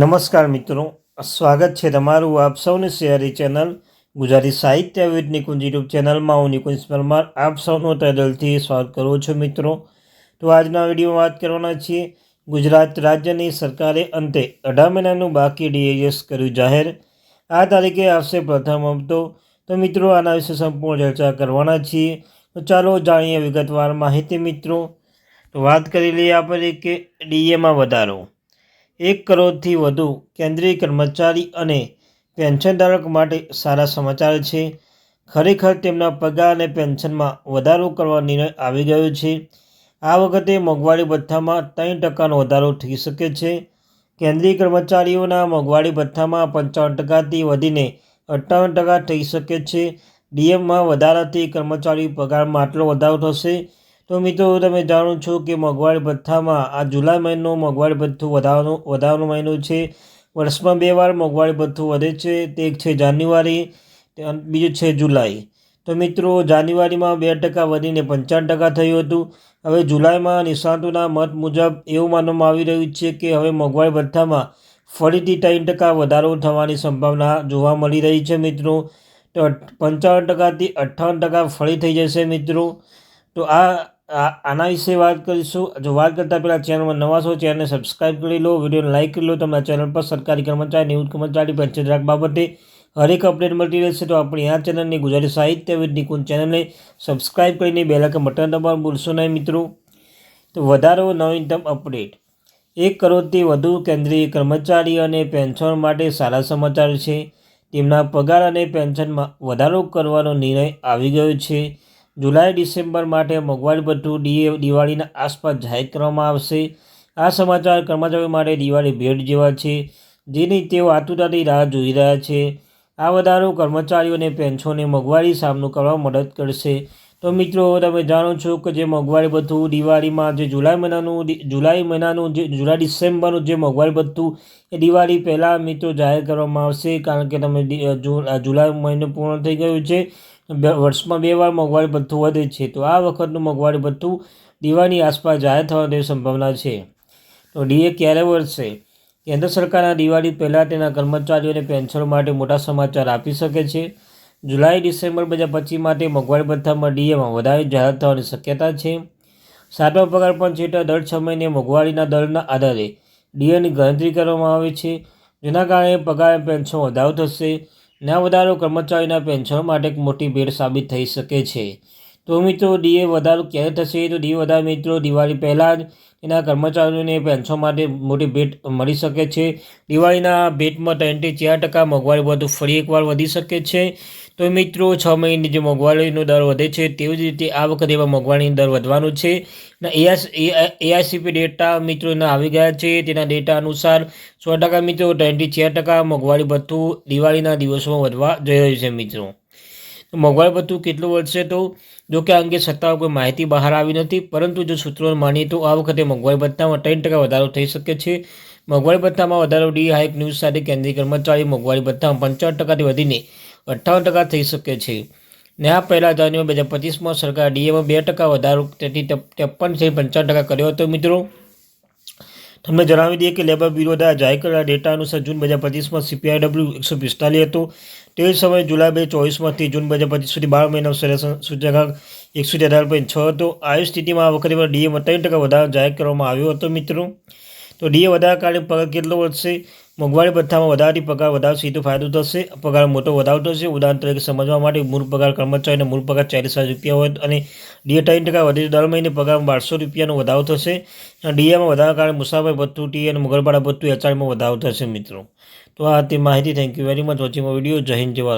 નમસ્કાર મિત્રો. સ્વાગત છે તમારું આપ સૌની શેરી ચેનલ ગુજરાતી સાહિત્ય વિદ નિકુંજ યુટ્યુબ ચેનલમાં. હું નિકુંજ પરમાર. આપ સૌનું તદલથી સ્વાગત કરું છું મિત્રો. તો આજના વિડીયોમાં વાત કરવાના છીએ. ગુજરાત રાજ્યની સરકારે અંતે અઢાર મહિનાનું બાકી ડીએએસ કર્યું જાહેર. આ તારીખે આવશે પ્રથમ હપ્તો. તો મિત્રો, આના વિશે સંપૂર્ણ ચર્ચા કરવાના છીએ. તો ચાલો જાણીએ વિગતવાર માહિતી મિત્રો. તો વાત કરી લઈએ આપણે કે ડીએમાં વધારો. એક કરોડથી વધુ કેન્દ્રીય કર્મચારી અને પેન્શનધારક માટે સારા સમાચાર છે. ખરેખર તેમના પગાર અને પેન્શનમાં વધારો કરવા નિર્ણય આવી ગયો છે. આ વખતે મોંઘવારી ભથ્થામાં ત્રણ ટકાનો વધારો થઈ શકે છે. કેન્દ્રીય કર્મચારીઓના મોંઘવારી ભથ્થામાં પંચાવન ટકાથી વધીને અઠ્ઠાવન ટકા થઈ શકે છે. ડીએમમાં વધારાથી કર્મચારી પગારમાં આટલો વધારો થશે. તો મિત્રો, તમે જાણો છો કે મોંઘવારી ભથ્થામાં આ જુલાઈ મહિનો મોંઘવારી ભથ્થું વધારવાનો વધારવાનો મહિનો છે. વર્ષમાં બે વાર મોંઘવારી ભથ્થું વધે છે. તે એક છે જાન્યુઆરી બીજું છે જુલાઈ. તો મિત્રો, જાન્યુઆરીમાં બે ટકા વધીને પંચાવન ટકા થયું હતું. હવે જુલાઈમાં નિષ્ણાતોના મત મુજબ એવું માનવામાં આવી રહ્યું છે કે હવે મોંઘવારી ભથ્થામાં ફરીથી ત્રણ ટકા વધારો થવાની સંભાવના જોવા મળી રહી છે મિત્રો. તો પંચાવન ટકાથી અઠ્ઠાવન ટકા ફરી થઈ જશે મિત્રો. તો આ આના વિશે વાત કરીશું. જો વાત કરતાં પહેલાં ચેનલમાં નવા છો ચેનલને સબસ્ક્રાઈબ કરી લો, વિડીયોને લાઇક કરી લો. તમારા ચેનલ પર સરકારી કર્મચારી નિવૃત્ત કર્મચારી પેન્શન બાબતે હરેક અપડેટ મળતી રહેશે. તો આપણી આ ચેનલની ગુજરાતી સાહિત્ય વિદ નિકુંજ ચેનલને સબસ્ક્રાઈબ કરીને બે લાખ બટન દબાવવાનું ભૂલશો નહીં મિત્રો. તો વધારો નવીનતમ અપડેટ એક કરોડથી વધુ કેન્દ્રીય કર્મચારી અને પેન્શન માટે સારા સમાચાર છે. તેમના પગાર અને પેન્શનમાં વધારો કરવાનો નિર્ણય આવી ગયો છે. જુલાઈ, ડિસેમ્બર માટે મોંઘવારી ભથ્થું ડીએ દિવાળીના આસપાસ જાહેર કરવામાં આવશે. આ સમાચાર કર્મચારીઓ માટે દિવાળી ભેટ જેવા છે, જેની તેઓ આતુરતાથી રાહ જોઈ રહ્યા છે. આ વધારો કર્મચારીઓને પેન્શનને મોંઘવારી સામનો કરવા મદદ કરશે. તો મિત્રો, તમે જાણો છો કે જે મોંઘવારી ભથ્થું દિવાળીમાં જે જુલાઈ મહિનાનું જુલાઈ મહિનાનું જે, જુલાઈ, ડિસેમ્બરનું જે મોંઘવારી ભથ્થું એ દિવાળી પહેલાં મિત્રો જાહેર કરવામાં આવશે. કારણ કે તમે જુલાઈ મહિનો પૂર્ણ થઈ ગયું છે. વર્ષમાં બે વાર મોંઘવારી ભથ્થું વધે છે, તો આ વખતનું મોંઘવારી ભથ્થું દિવાળીની આસપાસ જાહેર થવાની સંભાવના છે. તો ડીએ ક્યારે વધશે? કેન્દ્ર સરકારના દિવાળી પહેલાં તેના કર્મચારીઓને પેન્શનો માટે મોટા સમાચાર આપી શકે છે. જુલાઈ, ડિસેમ્બર બે હજાર પચીસ માટે મોંઘવારી ભથ્થામાં ડીએમાં વધારે જાહેર થવાની શક્યતા છે. સાતમા પગાર પંચ હેઠળ દર છ મહિને મોંઘવારીના દરના આધારે ડીએની ગણતરી કરવામાં આવે છે. જેના કારણે પગાર પેન્શન વધારો થશે. ના વધારો કર્મચારીના પેન્શન માટે એક મોટી ભેટ સાબિત થઈ શકે છે. તો મિત્રો, ડીએ વધારો ક્યારે થશે? તો ડીએ વધારો મિત્રો, દિવાળી પહેલાં જ એના કર્મચારીઓને પેન્શન માટે મોટી ભેટ મળી શકે છે. દિવાળીના ભેટમાં ત્રણથી ચાર ટકા મોંઘવારી વધુ ફરી એકવાર વધી શકે છે. તો મિત્રો, છ મહિને જે મોંઘવારીનો દર વધે છે, તેવી જ રીતે આ વખતે એમાં મોંઘવારીનો દર વધવાનો છે. એઆઈસીપી ડેટા મિત્રોના આવી ગયા છે. તેના ડેટા અનુસાર સો ટકા મિત્રો ટ્વેન્ટી ચાર ટકા મોંઘવારી ભથ્થું દિવાળીના દિવસોમાં વધવા જઈ રહ્યું છે મિત્રો. મોંઘવારી ભથ્થું કેટલું વધશે તો? જો કે અંગે સત્તાવાર કોઈ માહિતી બહાર આવી નથી, પરંતુ જો સૂત્રોને માનીએ તો આ વખતે મોંઘવારી ભથ્થામાં ત્રણ ટકા વધારો થઈ શકે છે. મોંઘવારી ભથ્થામાં વધારો ડી હાઇક ન્યૂઝ સાથે કેન્દ્રીય કર્મચારી મોંઘવારી ભથ્થામાં પંચાવન ટકાથી વધીને અઠ્ઠાવન ટકા થઈ શકે છે. ને આ પહેલાં જાન્યુઆરી બે હજાર પચીસમાં સરકાર ડીએમાં બે ટકા વધારો, તેથી ત્રેપનથી પંચાવન ટકા કર્યો હતો મિત્રો. તમને જણાવી દઈએ કે લેબર બ્યુરો દ્વારા જાહેર કરેલા ડેટા અનુસાર જૂન બે હજાર પચીસમાં સીપીઆઈડબ્લ્યુ એકસો પિસ્તાલીસ હતો. તે સમયે જુલાઈ બે ચોવીસમાંથી જૂન બે હજાર પચીસ સુધી બાર મહિના સૂચકાંક એકસો અઢાર પોઈન્ટ છ હતો. આવી સ્થિતિમાં આ વખતે ડીએમાં ત્રણ ટકા વધારો જાહેર કરવામાં આવ્યો હતો મિત્રો. તો ડીએ વધારા કારણે પગાર કેટલો વધશે? મોંઘવારી ભથ્થામાં વધારાથી પગાર વધારો સીધો ફાયદો થશે. પગાર મોટો વધારો થશે. ઉદાહરણ તરીકે સમજવા માટે મૂળ પગાર કર્મચારીનો મૂળ પગાર ચાલીસ હજાર રૂપિયા હોય અને ડીએ ત્રણ ટકા વધે દર મહિને પગારમાં બારસો રૂપિયાનો વધારો થશે. અને ડીએમાં વધારા કારણે મુસાફર ભથ્થું, ટી અને મુગલપાડા ભથ્થું એચઆરમાં વધારો થશે મિત્રો. તો આ તે માહિતી. Thank you very much watching video Jai Hind, Jai